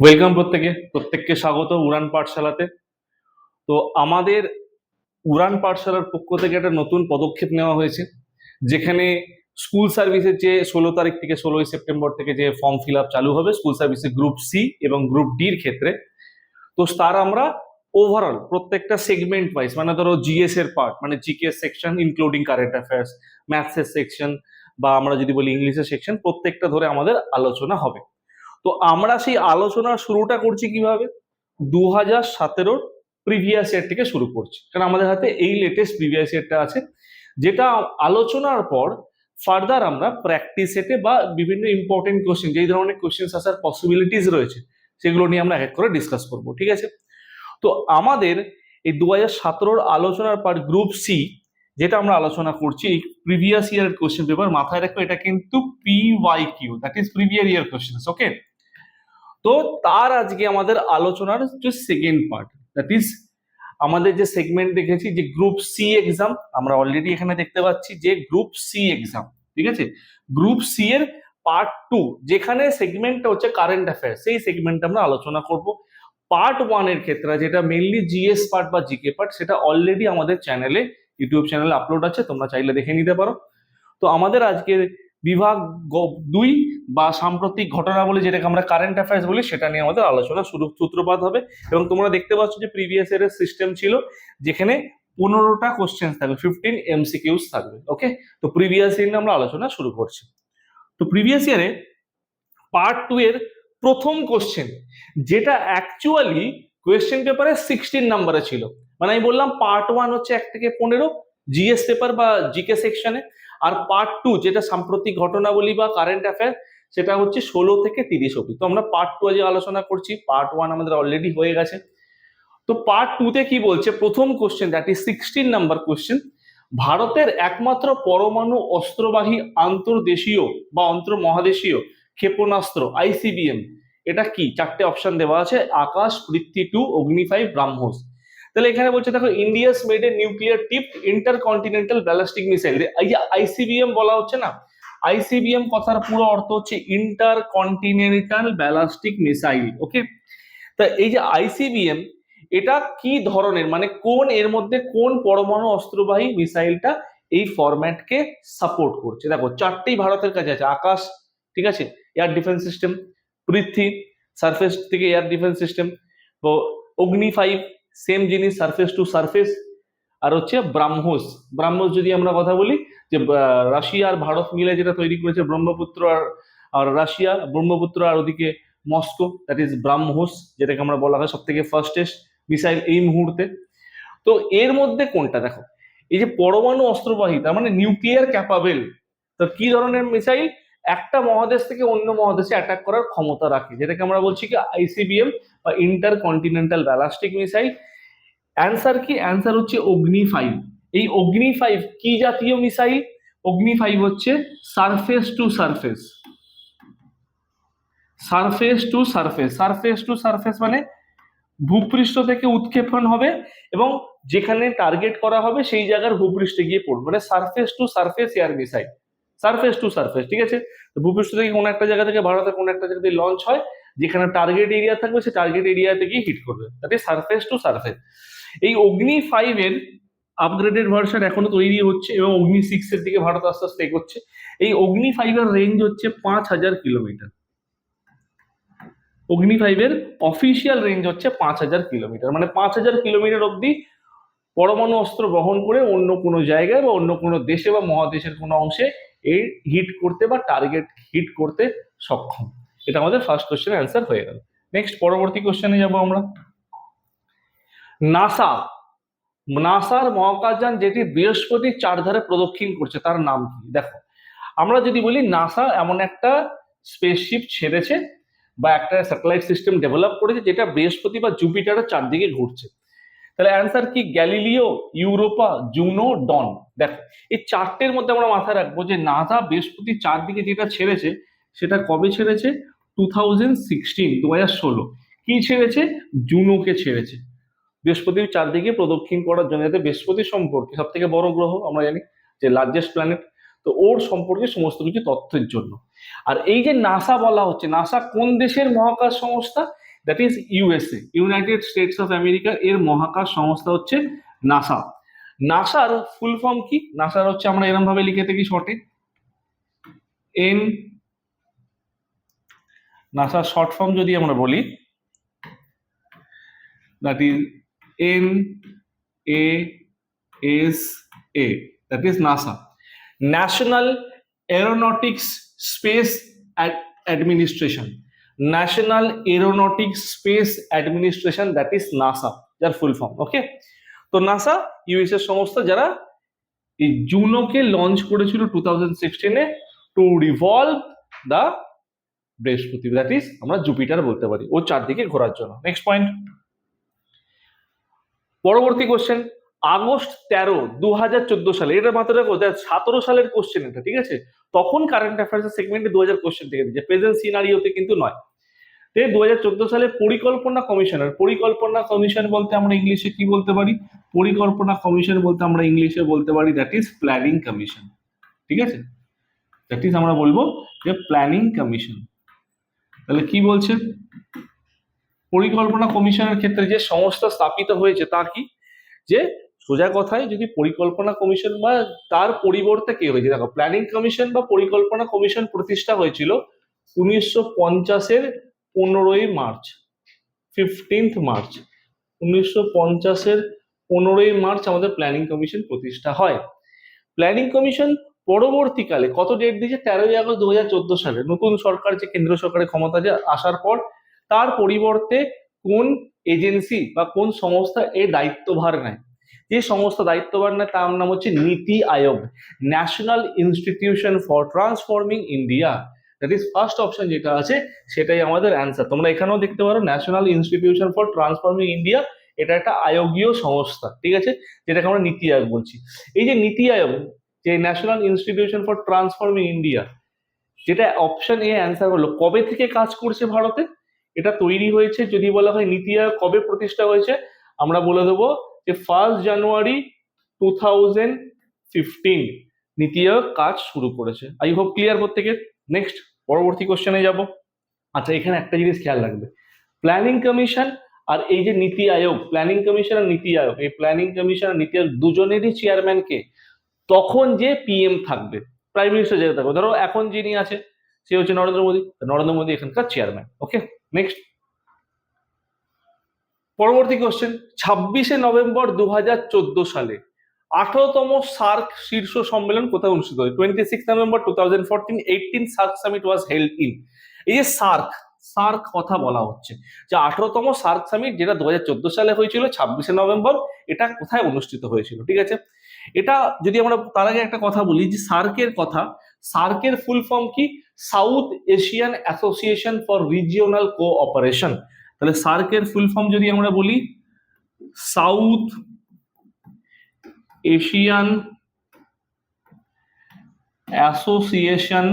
Welcome প্রত্যেকে, প্রত্যেককে স্বাগত উড়ান পাঠশালাতে। তো আমাদের উড়ান পাঠশালার পক্ষ থেকে একটা নতুন পদক্ষেপ নেওয়া হয়েছে, যেখানে স্কুল সার্ভিসের যে ষোলো তারিখ থেকে ষোলোই সেপ্টেম্বর থেকে যে ফর্ম ফিল আপ চালু হবে, স্কুল সার্ভিসের গ্রুপ সি এবং গ্রুপ ডির ক্ষেত্রে। তো তার আমরা ওভারঅল প্রত্যেকটা সেগমেন্ট ওয়াইজ মানে ধরো জিএস এর পার্ট মানে GK section including current affairs ম্যাথসের section বা আমরা যদি বলি ইংলিশের সেকশন প্রত্যেকটা ধরে আমাদের আলোচনা হবে। তো আমরা সেই আলোচনার শুরুটা করছি কীভাবে? দু হাজার সতেরোর প্রিভিয়াস ইয়ার থেকে শুরু করছি। কারণ আমাদের হাতে এই লেটেস্ট প্রিভিয়াস ইয়ারটা আছে। যেটা আলোচনার পর ফার্দার আমরা প্র্যাকটিস সেটে বা বিভিন্ন ইম্পর্টেন্ট কোশ্চেন যেই ধরনের কোশ্চেন আসার পসিবিলিটিস রয়েছে, সেগুলো নিয়ে আমরা এক করে ডিসকাস করব, ঠিক আছে? তো আমাদের এই দু হাজার সতেরোর আলোচনার পর গ্রুপ সি যেটা আমরা আলোচনা করছি, এই প্রিভিয়াস ইয়ার কোশ্চেন পেপার মাথায় রাখো, এটা কিন্তু P Y Q that is previous year question okay তো তার আজকে আমাদের আলোচনার সেকেন্ড পার্ট দ্যাট ইজ আমাদের যে সেগমেন্ট দেখেছি, যে গ্রুপ সি এক্সাম আমরা অলরেডি এখানে দেখতে পাচ্ছি যে গ্রুপ সি এক্সাম ঠিক আছে? গ্রুপ সি এর পার্ট টু যেখানে সেগমেন্টটা হচ্ছে কারেন্ট অ্যাফেয়ার সেই সেগমেন্ট আমরা আলোচনা করব। পার্ট ওয়ানের ক্ষেত্রে, যেটা মেনলি জিএস পার্ট বা জিকে পার্ট সেটা অলরেডি আমাদের চ্যানেলে ইউটিউব চ্যানেলে আপলোড আছে, তোমরা চাইলে দেখে নিতে পারো। তো আমাদের আজকে বিভাগ দুই বা সাম্প্রতিক ঘটনা বলে যেটাকে আমরা কারেন্ট অ্যাফেয়ার্স বলি, সেটা নিয়ে আমাদের আলোচনা শুরু সূত্রপাত হবে। এবং তোমরা দেখতে পাচ্ছ যে প্রিভিয়াস ইয়ারের সিস্টেম ছিল যেখানে পনেরোটা কোশ্চেন থাকবে ফিফটিন এমসিকিউস থাকবে ওকে তো প্রিভিয়াস ইয়ার নিয়ে আমরা আলোচনা শুরু করছি। তো প্রিভিয়াস ইয়ারে পার্ট টু এর প্রথম কোশ্চেন যেটা অ্যাকচুয়ালি কোয়েশ্চেন পেপারে সিক্সটিন নাম্বারে ছিল। মানে আমি বললাম পার্ট ওয়ান হচ্ছে এক থেকে পনেরো জিএস পেপার বা জিকে সেকশনে আর পার্ট টু যেটা সাম্প্রতিক ঘটনাবলী বা কারেন্ট অ্যাফেয়ার সেটা হচ্ছে ষোলো থেকে তিরিশ অব্দি তো আমরা পার্ট টু আজকে আলোচনা করছি পার্ট ওয়ান আমাদের অলরেডি হয়ে গেছে। তো পার্ট টুতে কি বলছে? প্রথম question that is sixteen number question ভারতের একমাত্র পরমাণু অস্ত্রবাহী আন্তর্দেশীয় বা অন্তর্মহাদেশীয় ক্ষেপণাস্ত্র আইসিবিএম এটা কি? চারটে অপশন দেওয়া আছে, আকাশ, পৃথ্বী টু অগ্নি ফাইভ ব্রাহ্মস। তাহলে এখানে বলছে, দেখো India's made a nuclear tip intercontinental ballistic missile এই যে আইসিবিএম বলা হচ্ছে না? আইসিবিএম কথার পুরো অর্থ হচ্ছে intercontinental ballistic missile okay তা এই যে আইসিবিএম এটা কি ধরনের মানে কোন এর মধ্যে কোন পরমাণু অস্ত্রবাহী মিসাইলটা এই ফরম্যাটকে সাপোর্ট করছে? দেখো, চারটেই ভারতের কাছে আছে, আকাশ, ঠিক আছে? Air defence system Prithvi surface থেকে air defence system Agni five same জিনিস সারফেস টু সারফেস আর হচ্ছে ব্রাহ্মোস। ব্রাহ্মোস যদি আমরা কথা বলি, যে রাশিয়া আর ভারত মিলে যেটা তৈরি করেছে ব্রহ্মপুত্র আর আর রাশিয়া ব্রহ্মপুত্র আর ওদিকে মস্কো দ্যাট ইজ ব্রাহ্মোস, যেটাকে আমরা বলা হয় সব থেকে ফার্স্টেস্ট মিসাইল এই মুহূর্তে। তো এর মধ্যে কোনটা? দেখো, এই যে পরমাণু অস্ত্রবাহী, তার মানে নিউক্লিয়ার ক্যাপাবেল তো কি ধরনের মিসাইল একটা মহাদেশ থেকে অন্য মহাদেশে অ্যাটাক করার ক্ষমতা রাখে, যেটাকে আমরা বলছি কি আইসিবিএম বা intercontinental ballistic missile answer কি? অ্যান্সার হচ্ছে অগ্নি ফাইভ এই অগ্নি ফাইভ কি জাতীয় মিসাইল অগ্নি ফাইভ হচ্ছে surface to surface surface to surface surface to surface মানে ভূপৃষ্ঠ থেকে উৎক্ষেপণ হবে এবং যেখানে টার্গেট করা হবে সেই জায়গার ভূপৃষ্ঠে গিয়ে পড়বে। মানে surface to surface air missile surface to surface ঠিক আছে? ভূপৃষ্ঠ থেকে কোনো একটা জায়গা থেকে ভারতের কোনো একটা জায়গাতে লঞ্চ হয়, যেখানে টার্গেট এরিয়া থাকবে, সেই টার্গেট এরিয়াতে গিয়ে হিট করবে। তাতে সারফেস টু সারফেস এই অগ্নি ফাইভ এর আপগ্রেডেড ভার্সন এখনও তৈরি হচ্ছে এবং অগ্নি সিক্স এর দিকে ভারত আস্তে আস্তে এগোচ্ছে। এই অগ্নি ফাইভ এর রেঞ্জ হচ্ছে পাঁচ হাজার কিলোমিটার। অগ্নি ফাইভের অফিসিয়াল রেঞ্জ হচ্ছে পাঁচ হাজার কিলোমিটার। মানে পাঁচ হাজার কিলোমিটার অবধি পরমাণু অস্ত্র বহন করে অন্য কোনো জায়গায় বা অন্য কোনো দেশে বা মহাদেশের কোনো অংশে এই হিট করতে বা টার্গেট হিট করতে সক্ষম। এটা আমাদের ফার্স্ট কোশ্চেনের অ্যান্সার হয়ে গেল। নেক্সট পরবর্তী কোশ্চেনে যাব আমরা। নাসা নাসার মহাকাশযান যেটি বৃহস্পতির চারধারে প্রদক্ষিণ করছে, তার নাম কি? দেখো, আমরা যদি বলি নাসা এমন একটা স্পেসশিপ ছেড়েছে বা একটা স্যাটেলাইট সিস্টেম ডেভেলপ করেছে যেটা বৃহস্পতি বা জুপিটারের চারদিকে ঘুরছে। তাহলে অ্যান্সার কি? গ্যালিলিও ইউরোপা জুনো ডন দেখো, এই চারটের মধ্যে আমরা মাথায় রাখব যে নাসা বৃহস্পতি চারদিকে যেটা ছেড়েছে, সেটা কবে ছেড়েছে? টু থাউজেন্ড সিক্সটিন দু হাজার ষোলো। কি ছেড়েছে? জুনোকে ছেড়েছে। বৃহস্পতির চারদিকে প্রদক্ষিণ করার জন্য যাতে বৃহস্পতি সম্পর্কে সব থেকে বড় গ্রহ আমরা জানি, যে লার্জেস্ট প্ল্যানেট তো ওর সম্পর্কে সমস্ত কিছু তথ্যের জন্য। আর এই যে নাসা বলা হচ্ছে নাসা কোন দেশের মহাকাশ সংস্থা? That is USA United States of America এর মহাকাশ সংস্থা হচ্ছে নাসা নাসার ফুল ফর্ম কি? নাসার হচ্ছে আমরা এরকম ভাবে লিখে থাকি শর্টে এন নাসার শর্ট ফর্ম যদি আমরা বলি that is N A S A that is NASA National Aeronautics Space Administration National Aeronautics Space Administration that is NASA যার ফুল ফর্ম ওকে তো নাসা ইউএস এর সংস্থা যারা এই জুনোকে লঞ্চ করেছিল টু থাউজেন্ড সিক্সটিনে টু রিভলভ দ্য বৃহস্পতি দ্যাট ইজ আমরা জুপিটার বলতে পারি, ও চারদিকে ঘোরার জন্য। নেক্সট পয়েন্ট পরবর্তী কোশ্চেন আগস্ট তেরো দু হাজার চোদ্দ সালে, এটা মাত্র সতেরো সালের কোশ্চেন এটা, ঠিক আছে? তখন কারেন্ট অ্যাফেয়ার্স সেগমেন্টে দু হাজার কোশ্চেন থেকে দিচ্ছে প্রেজেন্ট সিনারিওতে কিন্তু নয়। তে দু হাজার চোদ্দ সালে পরিকল্পনা কমিশনার, পরিকল্পনা কমিশন বলতে আমরা ইংলিশে কি বলতে পারি? পরিকল্পনা কমিশন বলতে আমরা ইংলিশে বলতে পারি দ্যাট ইজ প্ল্যানিং কমিশন ঠিক আছে? দ্যাট ইজ আমরা বলব যে প্ল্যানিং কমিশন তাহলে কি বলছে? পরিকল্পনা কমিশনের ক্ষেত্রে যে সংস্থা স্থাপিত হয়েছে তা কি? যে সোজা কথায় যদি পরিকল্পনা কমিশন বা তার পরিবর্তে কে হয়েছে? দেখো প্ল্যানিং কমিশন বা পরিকল্পনা কমিশন প্রতিষ্ঠা হয়েছিল উনিশশো পঞ্চাশের পনেরোই মার্চ ফিফটিন্থ মার্চ, উনিশশো পঞ্চাশের পনেরোই মার্চ আমাদের প্ল্যানিং কমিশন প্রতিষ্ঠা হয়। প্ল্যানিং কমিশন পরবর্তীকালে, কত ডেট দিয়েছে? তেরোই আগস্ট দু হাজার চোদ্দ সালে। নতুন সরকার যে কেন্দ্র সরকারের ক্ষমতা আসার পর, তার পরিবর্তে কোন এজেন্সি বা কোন সংস্থা এই দায়িত্বভার নেয়? যে সংস্থা দায়িত্বভার নেয়, তার নাম হচ্ছে NITI Aayog National Institution for Transforming India that is first option যেটা আছে, সেটাই আমাদের অ্যান্সার তোমরা এখানেও দেখতে পারো National Institution for Transforming India এটা একটা আয়োগীয় সংস্থা, ঠিক আছে? যেটাকে আমরা নীতি আয়োগ বলছি। এই যে নীতি আয়োগ, যে National Institution for Transforming India যেটা অপশন এ অ্যান্সার হলো, কবে থেকে কাজ করছে ভারতে? এটা তৈরি হয়েছে, যদি বলা হয় নীতি আয়োগ কবে প্রতিষ্ঠা হয়েছে, আমরা বলে দেবো যে first January two thousand fifteen NITI Aayog কাজ শুরু করেছে। আই হোপ ক্লিয়ার প্রত্যেকের? নেক্সট পরবর্তী কোশ্চেনে যাব। আচ্ছা এখানে একটা জিনিস খেয়াল রাখবে। প্ল্যানিং কমিশন আর এই যে নীতি আয়োগ প্ল্যানিং কমিশন আর নীতি আয়োগ, এই প্ল্যানিং কমিশন আর নীতি আয়োগ দুজনেরই চেয়ারম্যানকে তখন যে পিএম থাকবে প্রাইম মিনিস্টার যেটা থাকবে। ধরো এখন যিনি আছে, সে হচ্ছে নরেন্দ্র মোদী। নরেন্দ্র মোদী এখানকার চেয়ারম্যান ওকে নেক্সট পরবর্তী কোশ্চেন ছাব্বিশে নভেম্বর দু হাজার চোদ্দ সালে আঠারোতম সার্ক শীর্ষ সম্মেলন কোথায় অনুষ্ঠিত হয়? Twenty six November two thousand fourteen eighteen SAARC summit was held in এই যে সার্ক সার্ক কথা বলা হচ্ছে। যে আঠারোতম সার্ক সামিট যেটা দু হাজার চোদ্দ সালে হয়েছিল, ছাব্বিশে নভেম্বর, এটা কোথায় অনুষ্ঠিত হয়েছিল, ঠিক আছে? এটা যদি আমরা তার আগে একটা কথা বলি, যে সার্কের কথা, সার্কের ফুল ফর্ম কি? South Asian Association for Regional Cooperation তাহলে সার্কের ফুল ফর্ম যদি আমরা বলি South Asian Association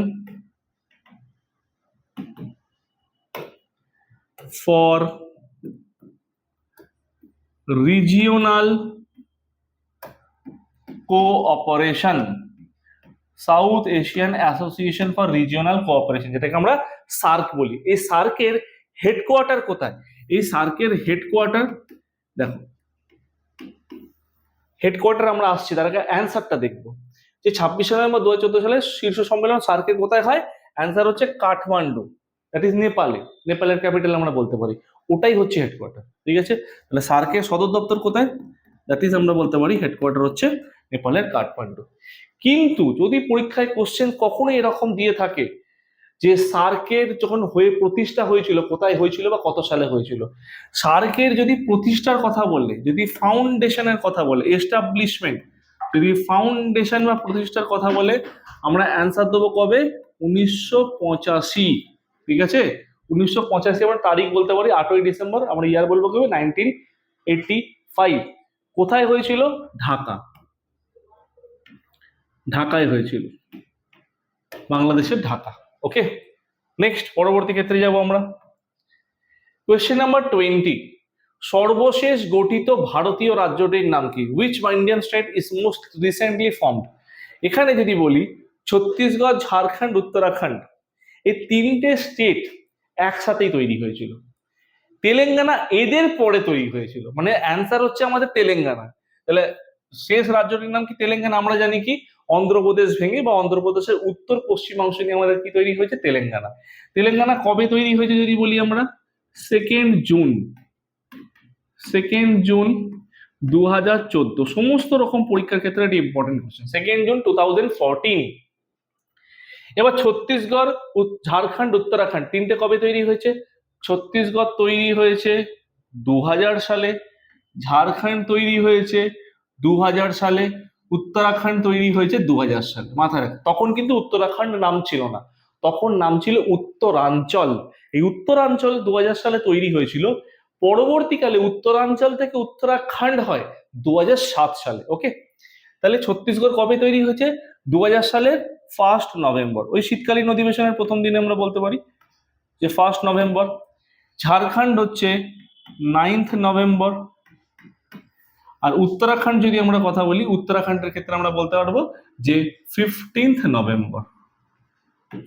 for Regional Cooperation South Asian Association for Regional Cooperation যেটাকে আমরা সার্ক বলি। এই সার্কের হেডকোয়ার্টার কোথায়? এই সার্কের হেডকোয়ার্টার দেখো হেডকোয়ার্টার আমরা আসছি, তার আগে অ্যান্সারটা দেখব। যে ছাব্বিশে নভেম্বর দু হাজার সালে শীর্ষ সম্মেলন সার্কের কোথায় হয়? অ্যান্সার হচ্ছে কাঠমান্ডু দ্যাট ইজ নেপালে, নেপালের ক্যাপিটাল আমরা বলতে পারি। ওটাই হচ্ছে হেডকোয়ার্টার ঠিক আছে? তাহলে সার্কের সদর দপ্তর কোথায়? দ্যাট ইজ আমরা বলতে পারি হেডকোয়ার্টার হচ্ছে নেপালের কাঠমান্ডু। কিন্তু যদি পরীক্ষায় কোশ্চেন কখনো এরকম দিয়ে থাকে যে সার্কের যখন হয়ে প্রতিষ্ঠা হয়েছিল, কোথায় হয়েছিল বা কত সালে হয়েছিল, সার্কের যদি প্রতিষ্ঠার কথা বললে, যদি ফাউন্ডেশনের কথা বলে, এস্টাবলিশমেন্ট, যদি ফাউন্ডেশন বা প্রতিষ্ঠার কথা বলে, আমরা অ্যান্সার দেবো কবে? উনিশশো পঁচাশি, ঠিক আছে? উনিশশো পঁচাশি আমরা তারিখ বলতে পারি, আটই ডিসেম্বর, আমরা ইয়ার বলব কবে? Nineteen eighty five. কোথায় হয়েছিল? ঢাকা। ঢাকায় হয়েছিল। বাংলাদেশের ঢাকা। ওকে নেক্সট পরবর্তী ক্ষেত্রে যাব আমরা। কোয়েশ্চেন নাম্বার টোয়েন্টি সর্বশেষ গঠিত ভারতীয় রাজ্যটির নাম কি? উইচ বা Indian state is most recently formed এখানে যদি বলি, ছত্তিশগড়, ঝাড়খণ্ড, উত্তরাখণ্ড, এই তিনটে স্টেট একসাথেই তৈরি হয়েছিল। তেলেঙ্গানা এদের পরে তৈরি হয়েছিল। মানে অ্যান্সার হচ্ছে আমাদের তেলেঙ্গানা। তাহলে শেষ রাজ্যটির নাম কি তেলেঙ্গানা? আমরা জানি কি অন্ধ্রপ্রদেশ ভেঙে বা অন্ধ্রপ্রদেশের উত্তর পশ্চিমাংশ নিয়ে আমাদের কি তৈরি হয়েছে? তেলেঙ্গানা। তেলেঙ্গানা কবে তৈরি হয়েছে যদি বলি আমরা? সেকেন্ড জুন সেকেন্ড জুন দু হাজার চোদ্দ। সমস্ত রকম পরীক্ষার ক্ষেত্রে এটি important question second June two thousand fourteen এবার ছত্তিশগড় ঝাড়খণ্ড, উত্তরাখণ্ড তিনটে কবে তৈরি হয়েছে? ছত্তিশগড় তৈরি হয়েছে দু হাজার সালে। ঝাড়খণ্ড তৈরি হয়েছে দু হাজার সালে। উত্তরাখণ্ড তৈরি হয়েছে দু হাজার সালে, মাথায় রাখ। তখন কিন্তু উত্তরাখণ্ড নাম ছিল না। তখন নাম ছিল উত্তরাঞ্চল। এই উত্তরাঞ্চল দু হাজার সালে তৈরি হয়েছিল। পরবর্তীকালে উত্তরাঞ্চল থেকে উত্তরাখণ্ড হয় দু সালে ওকে তাহলে ছত্তিশগড় কবে তৈরি হয়েছে? দু হাজার সালের ফার্স্ট নভেম্বর। ওই শীতকালীন অধিবেশনের প্রথম দিনে আমরা বলতে পারি যে ফার্স্ট নভেম্বর। ঝাড়খণ্ড হচ্ছে নাইন্থ নভেম্বর। আর উত্তরাখণ্ড যদি আমরা কথা বলি, উত্তরাখণ্ডের ক্ষেত্রে আমরা বলতে পারব যে fifteenth November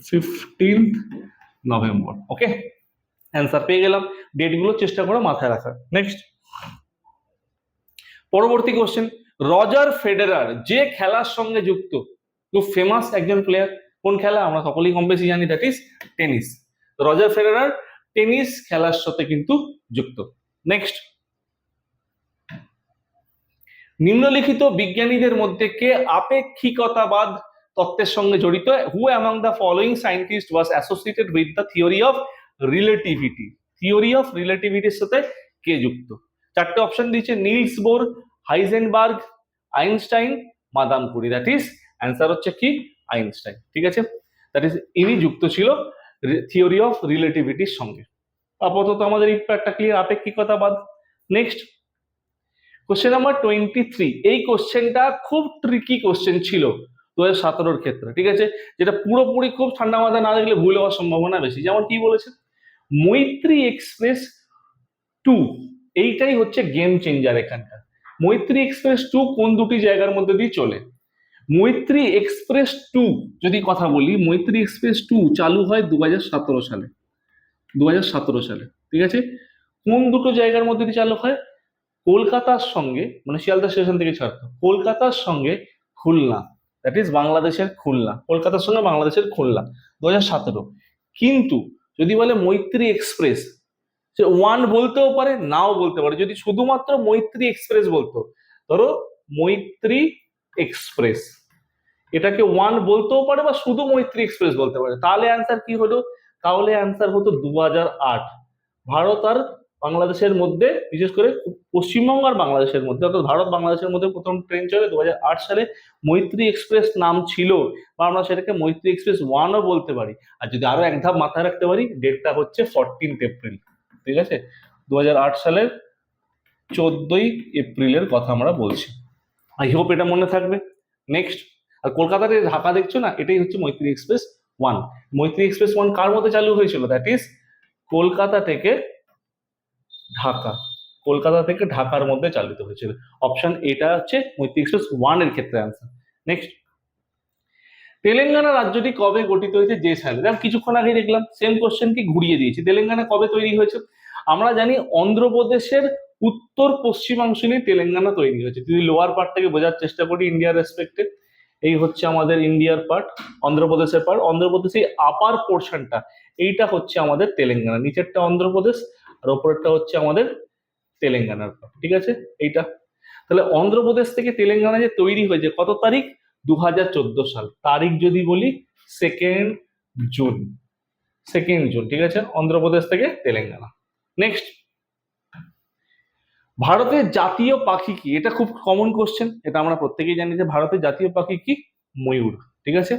fifteenth November okay answer পেয়ে গেলাম। ডেটগুলো চেষ্টা করো মাথায় রাখার। নেক্সট পরবর্তী কোশ্চেন রজার ফেডারার যে খেলার সঙ্গে যুক্ত, খুব ফেমাস একজন প্লেয়ার কোন খেলা? আমরা সকলেই কম বেশি জানি that is tennis Roger Federer tennis খেলার সাথে কিন্তু যুক্ত। নেক্সট নিম্নলিখিত বিজ্ঞানীদের মধ্যে কে আপেক্ষিকতাবাদ তত্ত্বের সঙ্গে জড়িত? Who among the following scientist was associated with the theory of relativity theory of রিলেটিভিটির সাথে কে যুক্ত? চারটে অপশন দিয়েছে Niels Bohr, Heisenberg, Einstein, Madame Curie. That is answer হচ্ছে কি? আইনস্টাইন। ঠিক আছে? দ্যাট ইজ ইনি যুক্ত ছিল থিওরি অফ রিলেটিভিটির সঙ্গে। আপাতত আমাদের এই একটা clear আপেক্ষিকতাবাদ। Next question number twenty three এই কোশ্চেনটা খুব ট্রিকি কোশ্চেন ছিল দু হাজার সতেরোর ক্ষেত্রে, ঠিক আছে? যেটা পুরোপুরি খুব ঠান্ডা মাথায় না দেখলে ভুল হওয়ার সম্ভাবনা বেশি। যেমন কি বলেছে মৈত্রী এক্সপ্রেস টু, এইটাই হচ্ছে গেম চেঞ্জার এখানটা। মৈত্রী এক্সপ্রেস টু কোন দুটি জায়গার মধ্যে দিয়ে চলে? মৈত্রী এক্সপ্রেস টু, যদি কথা বলি, মৈত্রী এক্সপ্রেস টু চালু হয় দু হাজার সতেরো সালে। দু হাজার সতেরো সালে, ঠিক আছে? কোন দুটো জায়গার মধ্যে দিয়ে চালু হয়? কলকাতার সঙ্গে মানে শিয়ালদা স্টেশন থেকে ছাড়তো, কলকাতার সঙ্গে খুলনা দ্যাট ইজ বাংলাদেশের খুলনা, কলকাতার সঙ্গে বাংলাদেশের খুলনা দু হাজার সতেরো। কিন্তু যদি বলে মৈত্রী এক্সপ্রেস, সে ওয়ান বলতেও পারে, নাও বলতে পারে। যদি শুধুমাত্র মৈত্রী এক্সপ্রেস বলতো, ধরো মৈত্রী এক্সপ্রেস, এটাকে ওয়ান বলতেও পারে বা শুধু মৈত্রী এক্সপ্রেস বলতে পারে। তাহলে অ্যান্সার কি হলো? তাহলে অ্যান্সার হতো দু ভারত আর বাংলাদেশের মধ্যে, বিশেষ করে পশ্চিমবঙ্গ আর বাংলাদেশের মধ্যে, অর্থাৎ ভারত বাংলাদেশের মধ্যে প্রথম ট্রেন চলে দু হাজার আট সালে মৈত্রী এক্সপ্রেস নাম ছিল, বা আমরা সেটাকে মৈত্রী এক্সপ্রেস ওয়ানও বলতে পারি। আর যদি আরও এক ধাপ মাথায় রাখতে পারি ডেটটা হচ্ছে ফরটিন্থ এপ্রিল ঠিক আছে? দু হাজার আট সালের চোদ্দই এপ্রিলের কথা আমরা বলছি। আই হোপ এটা মনে থাকবে। নেক্সট আর কলকাতার ঢাকা দেখছ না, এটাই হচ্ছে Maitri express one Maitri express one কার মধ্যে চালু হয়েছিল? দ্যাট ইজ কলকাতা থেকে ঢাকা। কলকাতা থেকে ঢাকার মধ্যে চালিত হয়েছিল। অপশন এটা হচ্ছে মৈত্রী এক্সপ্রেস ওয়ানের ক্ষেত্রে আনসার নেক্সট তেলেঙ্গানা রাজ্যটি কবে গঠিত হয়েছে? যে সালে যেমন কিছুক্ষণ আগে দেখলাম সেম কোশ্চেনকে ঘুরিয়ে দিয়েছি। তেলেঙ্গানা কবে তৈরি হয়েছে? আমরা জানি অন্ধ্রপ্রদেশের উত্তর পশ্চিমাংশ নিয়ে তেলেঙ্গানা তৈরি হয়েছে। যদি লোয়ার পার্টটাকে বোঝার চেষ্টা করি ইন্ডিয়ার রেসপেক্টে এই হচ্ছে আমাদের ইন্ডিয়ার পার্ট অন্ধ্রপ্রদেশের পার্ট অন্ধ্রপ্রদেশের আপার পোর্শনটা এইটা হচ্ছে আমাদের তেলেঙ্গানা। নিচেরটা অন্ধ্রপ্রদেশ আর ওপরেরটা হচ্ছে আমাদের তেলেঙ্গানার পার্ট ঠিক আছে? এইটা। তাহলে অন্ধ্রপ্রদেশ থেকে তেলেঙ্গানা যে তৈরি হয়েছে, কত তারিখ? দু হাজার চোদ্দ সাল। তারিখ যদি বলি সেকেন্ড জুন সেকেন্ড জুন ঠিক আছে? অন্ধ্রপ্রদেশ থেকে তেলেঙ্গানা। নেক্সট ভারতের জাতীয় পাখি কি? এটা খুব কমন কোশ্চেন এটা আমরা প্রত্যেকেই জানি যে ভারতের জাতীয় পাখি কি? ময়ূর, ঠিক আছে?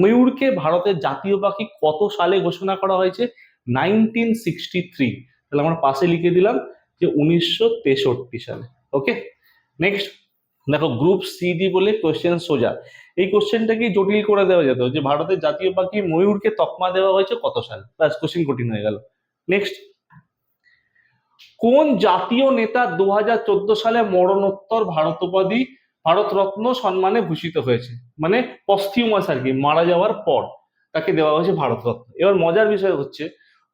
ময়ূরকে ভারতের জাতীয় পাখি কত সালে ঘোষণা করা হয়েছে? নাইনটিন সিক্সটি থ্রি তাহলে আমরা পাশে লিখে দিলাম যে উনিশশো তেষট্টি সালে ওকে নেক্সট দেখো গ্রুপ সি ডি বলে কোশ্চেন সোজা। এই কোশ্চেনটাকে জটিল করে দেওয়া যেত? যে ভারতের জাতীয় পাখি ময়ূরকে তকমা দেওয়া হয়েছে কত সাল? ব্যাস কোশ্চেন কঠিন হয়ে গেল। নেক্সট কোন জাতীয় নেতা দু হাজার চোদ্দ সালে মরণোত্তর ভারত উপাধি ভারতরত্ন সম্মানে ভূষিত হয়েছে? মানে পস্থিউমাস আর কি, মারা যাওয়ার পর তাকে দেওয়া হয়েছে ভারতরত্ন। এবার মজার বিষয় হচ্ছে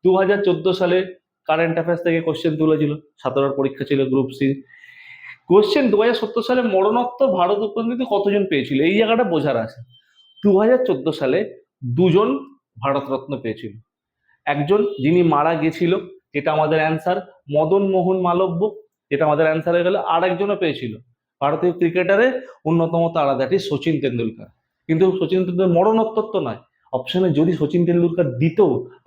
দু হাজার চোদ্দ সালে কারেন্ট অ্যাফেয়ার্স থেকে কোশ্চেন তুলেছিল সাতারার পরীক্ষা ছিল গ্রুপ সি কোশ্চেন দু সত্তর সালে মরণোত্তর ভারত উপনীতি কতজন পেয়েছিল? এই জায়গাটা বোঝার আছে। দু হাজার চোদ্দ সালে দুজন ভারতরত্ন পেয়েছিল। একজন যিনি মারা গেছিল, যেটা আমাদের অ্যান্সার মদন মোহন মালব্য, যেটা আমাদের অ্যান্সার হয়ে গেল আর একজনও পেয়েছিল। ভারতীয় ক্রিকেটারের অন্যতম তারা দ্যাট ইজ সচিন তেন্ডুলকার। কিন্তু সচিন তেন্ডুলকার মরণোত্তর তো নয়। অপশনে যদি সচিন তেন্ডুলকার দিত,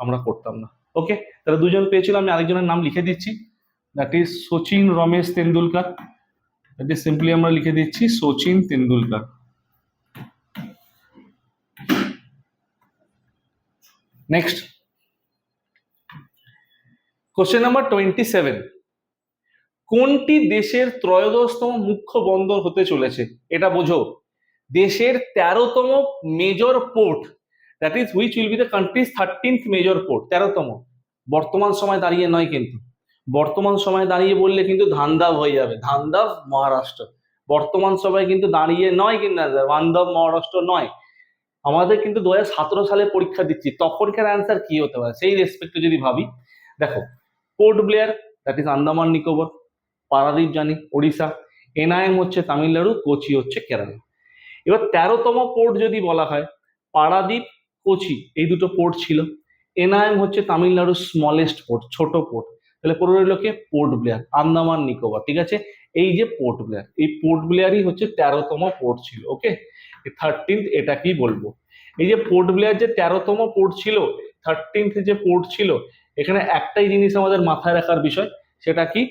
আমরা করতাম না। ওকে তাহলে দুজন পেয়েছিল, আমি আরেকজনের নাম লিখে দিচ্ছি। That is Sachin Ramesh Tendulkar that is simply আমরা লিখে দিচ্ছি Sachin Tendulkar next question number twenty seven কোনটি দেশের ত্রয়োদশতম মুখ্য বন্দর হতে চলেছে? এটা বোঝো। দেশের তেরোতম major port that is which will be the country's thirteenth major port তেরোতম। বর্তমান সময় দাঁড়িয়ে নয় কিন্তু। বর্তমান সময় দাঁড়িয়ে বললে কিন্তু ধান্দাব হয়ে যাবে। ধান্দাব মহারাষ্ট্র। বর্তমান সময় কিন্তু দাঁড়িয়ে নয় কিন্তু বান্ধব মহারাষ্ট্র নয়। আমাদের কিন্তু দু সালে পরীক্ষা দিচ্ছি। তখনকার অ্যান্সার কি হতে পারে? সেই রেসপেক্টে যদি ভাবি, দেখো Port Blair that is Andaman, Nicobar, Paradip, জানি, ওড়িশা, এনআইএম হচ্ছে তামিলনাড়ু, কোচি হচ্ছে কেরালা। এবার তেরোতম পোর্ট যদি বলা হয়, পারাদ্বীপ কোচি, এই দুটো পোর্ট ছিল। এনআইএম হচ্ছে তামিলনাড়ুর স্মলেস্ট পোর্ট ছোট পোর্ট তাহলে পরে রইল পোর্ট ব্লেয়ার আন্দামান, নিকোবর, ঠিক আছে? এই যে পোর্ট ব্লেয়ার এই পোর্ট ব্লেয়ারই হচ্ছে তেরোতম পোর্ট ছিল ওকে থার্টিন্থ এটা কি বলব? এই যে পোর্ট ব্লেয়ার যে তেরোতম পোর্ট ছিল থার্টিন্থ যে পোর্ট ছিল, এখানে একটাই জিনিস আমাদের মাথায় রাখার বিষয়, সেটা কি?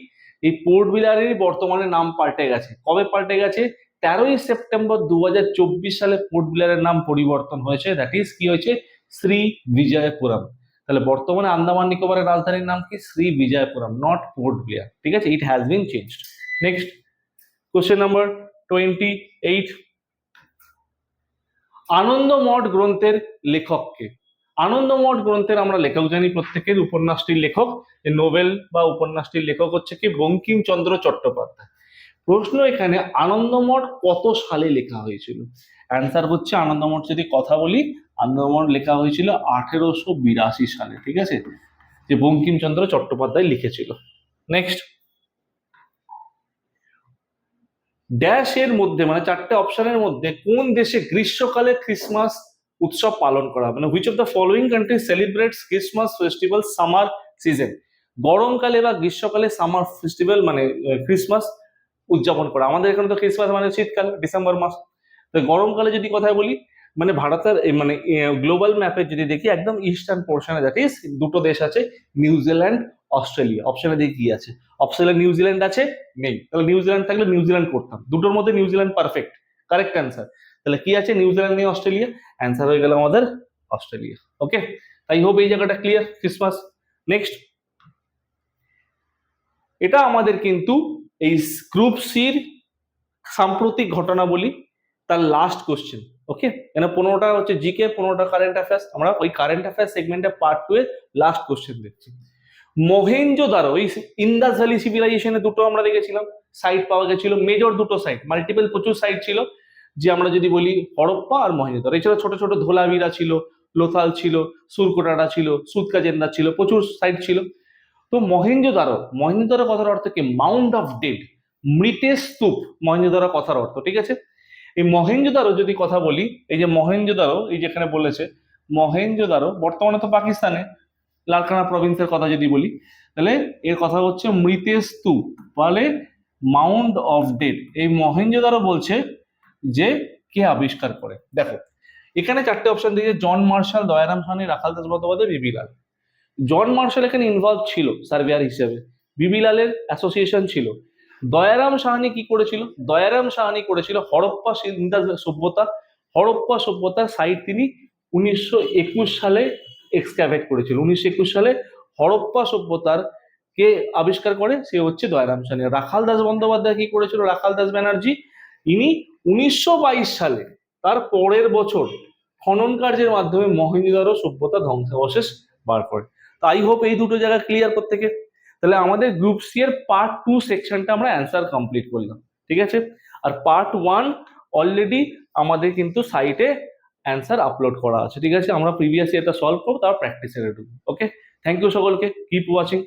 এই পোর্ট ব্লেয়ারেরই বর্তমানে নাম পাল্টে গেছে। কবে পাল্টে গেছে? তেরোই সেপ্টেম্বর দু হাজার চব্বিশ সালে পোর্ট ব্লেয়ারের নাম পরিবর্তন হয়েছে। দ্যাট ইজ কি হয়েছে? শ্রী বিজয়পুরম। তাহলে বর্তমানে আন্দামান নিকোবরের রাজধানীর নাম কি? Sri Vijayapuram not Port Blair ঠিক আছে? It has been changed next question number twenty eight Anandamath গ্রন্থের লেখককে। আনন্দমঠ গ্রন্থের আমরা লেখক জানি প্রত্যেকের। উপন্যাসটির লেখক নোবেল বা উপন্যাসটির লেখক হচ্ছে কি? বঙ্কিমচন্দ্র চট্টোপাধ্যায়। প্রশ্ন এখানে আনন্দমঠ কত সালে লেখা হয়েছিল? অ্যান্সার হচ্ছে আনন্দমঠ যদি কথা বলি, আনন্দমঠ লেখা হয়েছিল আঠেরোশো বিরাশি সালে, ঠিক আছে? যে বঙ্কিমচন্দ্র চট্টোপাধ্যায় লিখেছিল। নেক্সট ড্যাশ এর মধ্যে মানে চারটে অপশনের মধ্যে কোন দেশে গ্রীষ্মকালে ক্রিসমাস উৎসব পালন করা মানে which of the following country celebrates Christmas festival summer season গরমকালে বা গ্রীষ্মকালে সামার ফেস্টিভ্যাল মানে ক্রিসমাস উদযাপন করা। আমাদের এখানে তো ক্রিসমাস মানে শীতকাল ডিসেম্বর মাস। তো গরমকালে যদি কথা বলি মানে ভারতের মানে গ্লোবাল ম্যাপে যদি দেখি, একদম ইস্টার্ন পোর্শনে দ্যাট ইজ দুটো দেশ আছে নিউজিল্যান্ড অস্ট্রেলিয়া অপশনে দিয়ে কি আছে? অপশনে নিউজিল্যান্ড আছে, নেই। তাহলে নিউজিল্যান্ড থাকলে নিউজিল্যান্ড করতাম। দুটোর মধ্যে নিউজিল্যান্ড পারফেক্ট কারেক্ট অ্যান্সার তাহলে কি আছে? নিউজিল্যান্ড নিয়ে অস্ট্রেলিয়া অ্যান্সার হয়ে গেল আমাদের অস্ট্রেলিয়া ওকে তাই হোপ এই জায়গাটা ক্লিয়ার ক্রিসমাস নেক্সট এটা আমাদের কিন্তু এই গ্রুপ সির সাম্প্রতিক ঘটনা বলি তার লাস্ট কোশ্চেন ওকে এখানে পনেরোটা হচ্ছে জিকে পনেরোটা কারেন্ট অ্যাফেয়ার্স আমরা ওই কারেন্ট অ্যাফেয়ার্স সেগমেন্টে পার্ট টু এর লাস্ট কোশ্চেন দেখছি। মহেঞ্জোদারো ওই ইন্দাস ভ্যালি সিভিলাইজেশনে দুটো আমরা দেখেছিলাম সাইট পাওয়া গেছিল মেজর দুটো সাইট মাল্টিপল প্রচুর সাইট ছিল, যে আমরা যদি বলি হরপ্পা আর মহেঞ্জোদারো এছাড়া ছোট ছোট ধোলাভিরা ছিল, লোথাল ছিল সুরকোটাটা ছিল সুতকাজেন্দা ছিল, প্রচুর সাইট ছিল। তো মহেঞ্জোদারো মহেঞ্জোদারো কথার অর্থ কি? মাউন্ট অফ ডেড মৃতের স্তূপ মহেঞ্জোদারো কথার অর্থ, ঠিক আছে? এই মহেঞ্জোদারো যদি কথা বলি, এই যে মহেঞ্জোদারো এই যেখানে বলেছে মহেঞ্জোদারো বর্তমানে তো পাকিস্তানে, লালকানা প্রভিন্সের কথা যদি বলি, তাহলে এর কথা হচ্ছে মৃতের স্তূপ বলে মাউন্ট অফ ডেড এই মহেঞ্জোদারো বলছে যে কে আবিষ্কার করে? দেখো, এখানে চারটে অপশন দিয়েছে John Marshall Dayaram Sahni, Rakhal Das Bandyopadhyay BB Lal John Marshall এখানে ইনভলভ ছিল সার্ভেয়ার হিসেবে। বিবিলালের অ্যাসোসিয়েশন ছিল। দয়ারাম সাহানি কি করেছিল? দয়ারাম সাহানি করেছিল হরপ্পা সভ্যতা। হরপ্পা সভ্যতার সাইট তিনি উনিশশো একুশ সালে এক্সক্যাভেট করেছিল। উনিশশো একুশ সালে হরপ্পা সভ্যতার কে আবিষ্কার করে? সে হচ্ছে দয়ারাম সাহানি। রাখাল দাস বন্দ্যোপাধ্যায় কি করেছিল? রাখাল দাস ব্যানার্জি। ইনি উনিশশো বাইশ সালে, তার পরের বছর খনন কার্যের মাধ্যমে মহেন্দ্রো সভ্যতা ধ্বংসাবশেষ বার করে। তো আই হোপ এই দুটো জায়গা ক্লিয়ার করতে থেকে তাহলে আমাদের গ্রুপ সি এর পার্ট টু সেকশনটা আমরা অ্যান্সার কমপ্লিট করলাম, ঠিক আছে? আর পার্ট ওয়ান অলরেডি আমাদের কিন্তু সাইটে অ্যান্সার আপলোড করা আছে, ঠিক আছে? আমরা প্রিভিয়াস এটা সলভ করব, তারপর প্র্যাকটিসে ঢুকবো ওকে থ্যাংক ইউ সকলকে কিপ ওয়াচিং